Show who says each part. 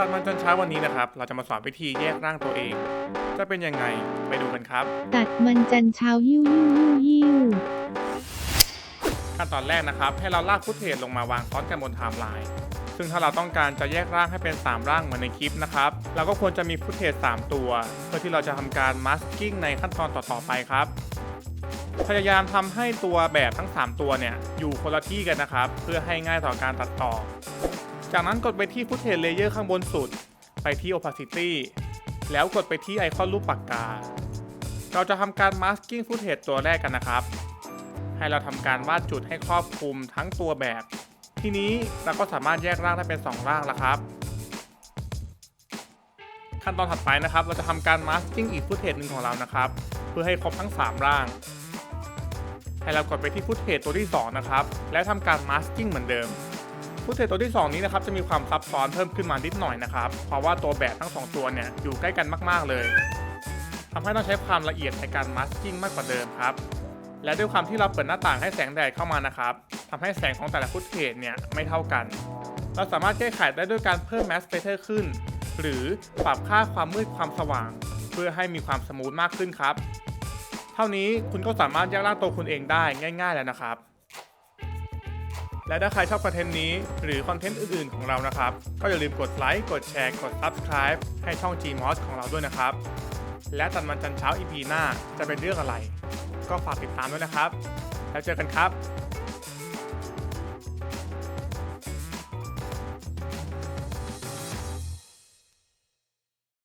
Speaker 1: ตัดมันจนเช้าวันนี้นะครับ เราจะมาสอนวิธีแยกร่างตัวเอง จะเป็นยังไงไปดูกันครับ
Speaker 2: ตัดมันจันเช้ายิ้วยิ้วยิ้วยิ้ว
Speaker 1: ขั้นตอนแรกนะครับ ให้เราลากฟุตเทจลงมาวางซ้อนกันบนไทม์ไลน์ซึ่งถ้าเราต้องการจะแยกร่างให้เป็น 3 ร่างเหมือนในคลิปนะครับเราก็ควรจะมีฟุตเทจ3ตัว เพื่อที่เราจะทำการมัสกิ้งในขั้นตอนต่อๆไปครับพยายามทำให้ตัวแบบทั้ง 3 ตัวเนี่ยอยู่คนละที่กันนะครับ เพื่อให้ง่ายต่อการตัดต่อ จากนั้นกดไปที่ฟุตเทจเลเยอร์ข้างบนสุด ไปที่ opacity แล้วกดไปที่ไอคอนรูปปากกา เราจะทำการมาสกิ้งฟุตเทจตัวแรกกันนะครับ ให้เราทำการวาดจุดให้ครอบคลุมทั้งตัวแบบ ทีนี้เราก็สามารถแยกร่างได้เป็น 2 ร่างแล้วครับ ขั้นตอนถัดไปนะครับ เราจะทำการมาสกิ้งอีกฟุตเทจหนึ่งของเรานะครับ เพื่อให้ครบทั้ง 3 ร่างให้เรากดไปที่ฟุตเทจตัวที่ 2 นะครับ และทำการมาสกิ้งเหมือนเดิม ฟุตเทจตัวที่ 2 นี้นะครับจะมีความซับซ้อนเพิ่มขึ้นมานิดหน่อยนะครับ เพราะว่าตัวแบบทั้ง 2 ตัวเนี่ยอยู่ใกล้กันมากๆเลยทำให้ต้องใช้ความละเอียดในการมาสกิ้งมากกว่าเดิมครับ และด้วยความที่เราเปิดหน้าต่างให้แสงแดดเข้ามานะครับทำให้แสงของแต่ละฟุตเทจเนี่ยไม่เท่ากัน เราสามารถแก้ไขได้ด้วยการเพิ่มแมสเ a เ e อร์ขึ้น หรือปรับค่าความมืดความสว่าง เพื่อให้มีความสมูทมากขึ้นครับ เท่านี้คุณก็สามารถแยกร่างตัวคุณเองได้ง่าย ๆ แล้วนะครับ และถ้าใครชอบคอนเทนต์นี้ หรือคอนเทนต์อื่นๆของเรานะครับ ก็อย่าลืมกดไลค์กดแชร์กด Subscribe ให้ช่อง Gmos ของเราด้วยนะครับ และตันมันจันเช้า EP หน้าจะเป็นเรื่องอะไร ก็ฝากติดตามด้วยนะครับ แล้วเจอกันครับ